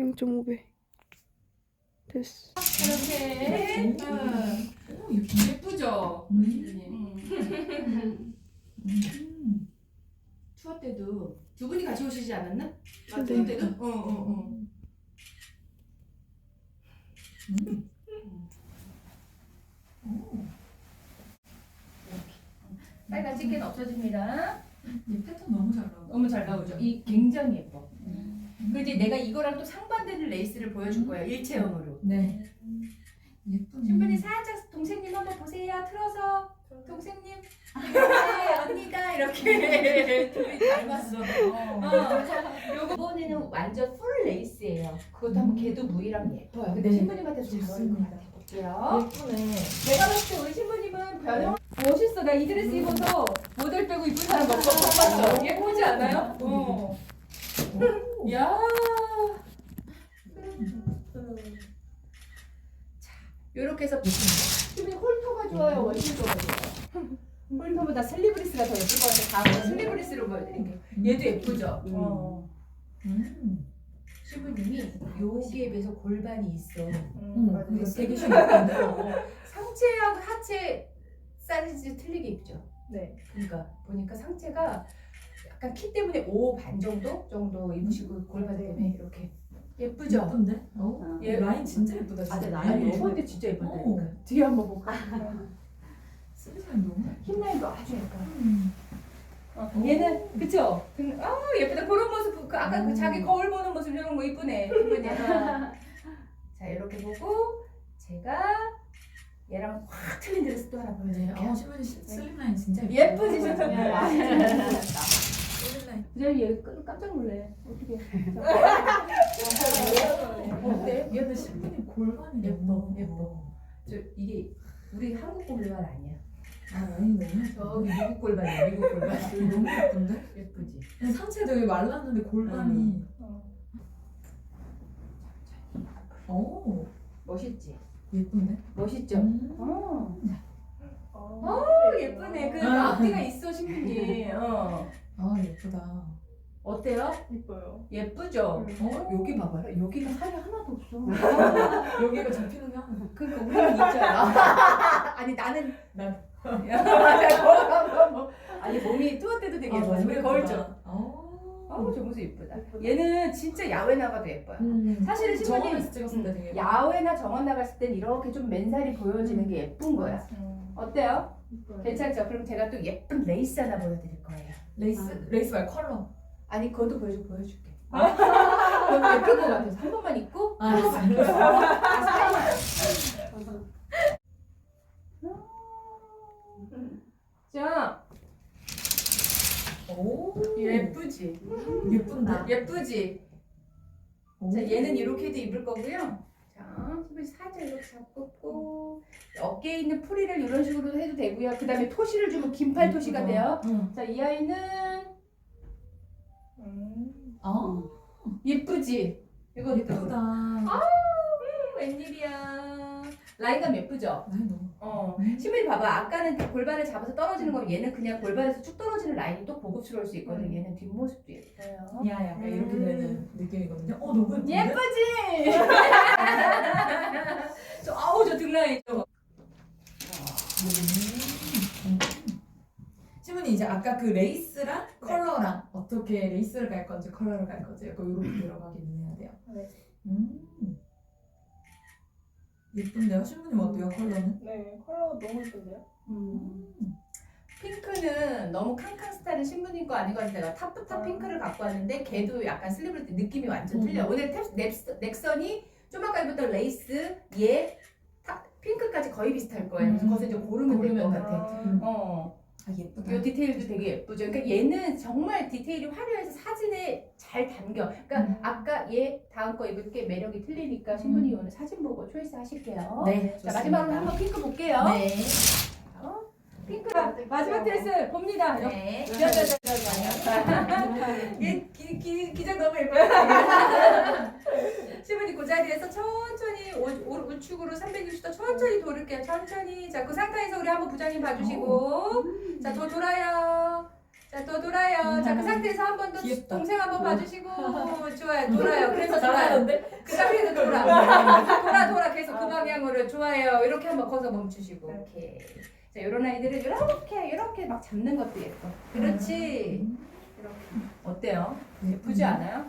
0.5배. 됐어. 이렇게. 응. 오. 예쁘죠? 음. 응. 음. 투어 때도 두 분이 같이 오시지 않았나? 아, 네. 투어 때도? 어, 어, 어. 음. 오, 빨간 집게는 없어집니다. 이 패턴 너무 잘 나와. 너무 잘 나오죠? 이 굉장히 예뻐. 음. 그리고 이제 내가 이거랑 또 상반되는 레이스를 보여줄 거예요. 일체형으로. 네. 예쁘네. 신부님 살짝 동생님 한번 보세요. 틀어서 동생님, 네, 언니가 이렇게 둘이 닮았어. 어. 요거 이번에는 완전 풀 레이스예요. 그것도 한번 걔도 무이랑 예뻐요. 근데 네. 신부님한테 좀 잘 어울릴 것 같아. 볼게요. 예쁘네. 내가 봤을 때 우리 신부님은 변형 멋있어. 나 이 드레스 입어서 모델 빼고 입은 사람 못 봤어. 예쁘지 않아요? 어. 오. 야. 요렇게 해서 신부님 홀터가 좋아요. 원실도 좋아요. 홀터보다 슬리브리스가 더 예쁠 것 같아. 다음에 슬리브리스로 보여드릴게요. 얘도 예쁘죠? 어. 음. 신부님이 여기에 비해서 골반이 있어. 음, 맞아. 그거 되게 신기한데 상체하고 하체 사이즈 틀리게 입죠. 네. 그러니까 보니까 상체가 약간 키 때문에 5 반 정도 정도 입으시고 골반 때문에 이렇게 예쁘죠. 예쁜데? 오. 예. 라인 진짜 예쁘다. 진짜. 아, 네, 라인 아니 너무 초인데 진짜 예쁜다니까. 오. 뒤에 한번 볼까? 스리라인 너무. 힙 라인도 아주 예뻐. 음. 어, 얘는 그쵸? 등- 아 예쁘다. 그런 모습 그 아까 그 음. 자기 거울 보는 모습 이런 거 이쁘네. 이쁘네. 자 이렇게 보고 제가 얘랑 확 틀린 드레스 또 하나 네. 보여드릴게요. 어, 슬림라인 진짜 예뻐. 예쁘지 진짜. 슬림라 인. 부장님 얘 깜- 깜짝 놀래. 어떻게? 어때? 얘는 신부님 골반이 예뻐, 예뻐. 저 이게 우리 한국 골반 아니야. 아 예뻐. 저기 미국 골반이야. 미국 골반. 너무 예쁜데? 예쁘지. 상체 되게 말랐는데 골반이. 음. 오 멋있지. 예쁜데? 멋있죠. 음. 어. 어, 어 예쁘네. 그 아. 앞뒤가 있어 신부님. 어. 아 예쁘다. 어때요? 이뻐요. 예쁘죠? 음. 어 여기 봐봐요. 여기가 살이 하나도 없어. 여기가 잡히는 게 하나. 그러니까 우리는 있잖아. 아니 나는 난. 아니 몸이 투어 때도 되게 아, 예뻐. 너무 우리 거울 예쁘다. 좀. 어. 아우 예쁘다. 예쁘다. 얘는 진짜 야외 나가도 예뻐요. 음. 사실은 신부님- 정원에서 찍었을 때 되게. 야외나 정원 나갔을 땐 이렇게 좀 맨살이 보여지는 게 예쁜 거야. 어때요? 이뻐요. 괜찮죠? 그럼 제가 또 예쁜 레이스 하나 보여드릴 거예요. 레이스 레이스 말 컬러. 아니 그것도 보여줄 보여줄게. 너무 예쁠 것 같아서 한 번만 입고 아, 한 번만 입고. 아, 스타일만. 자오 예쁘지? 예쁜데. 예쁘지? 오. 자 얘는 이렇게도 입을 거고요. 자 손을 살짝 이렇게 잡고 어깨에 있는 풀이를 이런 식으로 해도 되고요. 그 다음에 토시를 주면 긴팔 토시가 돼요. 응. 자 이 아이는 아 예쁘지? 이것도 예쁘다. 웬일이야. 라인감 예쁘죠? 라인 너무. 어. 신부님 봐봐. 아까는 다 골반을 잡아서 떨어지는 거면 얘는 그냥 골반에서 쭉 떨어지는 라인이 또 고급스러울 수 있거든. 얘는 뒷모습도 예뻐요. 야 약간 이렇게 되는 느낌이거든요. 어 너무 예쁜데? 예쁘지? 저 아우 저 등라인 저. 음. 신부님 이제 아까 그 레이스랑 네. 컬러랑 어떻게 레이스를 갈 건지 컬러를 갈 건지 약간 이렇게 들어가기는 해야 돼요. 네. 음. 예쁜데요? 신부님 어때요 컬러는? 네, 컬러 너무 예쁜데요? 음. 핑크는 너무 캉캉 스타일은 신부님 거 아니고 내가 탑부터 아. 핑크를 갖고 왔는데 걔도 약간 슬리브 느낌이 완전 음. 틀려. 오늘 탭, 넥스, 넥선이 좀 아까 입었던 레이스 얘 타, 핑크까지 거의 비슷할 거예요. 그래서 음. 거기서 이제 고르면 될것 고르면 같아. 음. 어. 아 예쁘다. 이 디테일도 되게 예쁘죠. 그러니까 얘는 정말 디테일이 화려해서 사진에 잘 담겨. 그러니까 음. 아까 얘 다음 거 입을 게 매력이 틀리니까 신부님 오늘 사진 보고 초이스 하실게요. 네. 자 마지막으로 한번 핑크 볼게요. 네. 어? 핑크 마지막 드레스 봅니다. 네. 얘 기, 기, 기장 너무 예뻐요. 신부님 그 자리에서 천천히 오, 오, 우측으로 360도 천천히 돌을게요. 천천히. 자, 그 상태에서 우리 한번 부장님 봐주시고. 자, 더 돌아요. 자, 또 돌아요. 자, 그 상태에서 한 번 더 귀엽다. 동생 한 번 봐주시고. 좋아요. 돌아요. 그래서 돌아요. 그 상태에서 돌아. 돌아, 돌아. 계속 그 방향으로. 좋아요. 이렇게 한번 거기서 멈추시고. 오케이. 자, 이런 아이들은 이렇게, 이렇게 막 잡는 것도 예뻐. 그렇지. 이렇게. 어때요? 예쁘지 않아요?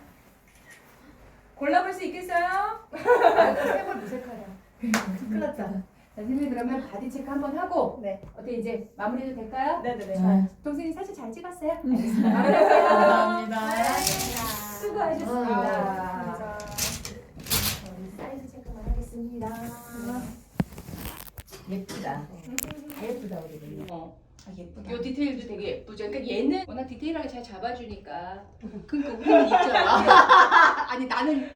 골라볼 수 있겠어요? 아이고, 세골 무색하다. 큰일 났다. 자, 선생님 그러면 바디 체크 한번 하고 네. 어떻게 이제 마무리도 될까요? 네네네. 네. 동생이 사실 잘 찍었어요. 음. 알겠습니다. 감사합니다. 수고하셨습니다. 감사합니다. 우리 사이즈 체크만 하겠습니다. 예쁘다. 다 예쁘다 우리. 어. 아, 예쁘다. 요 디테일도 되게 예쁘죠. 그러니까 얘는 워낙 디테일하게 잘 잡아주니까. 그러니까 우리는 있잖아. 아니 나는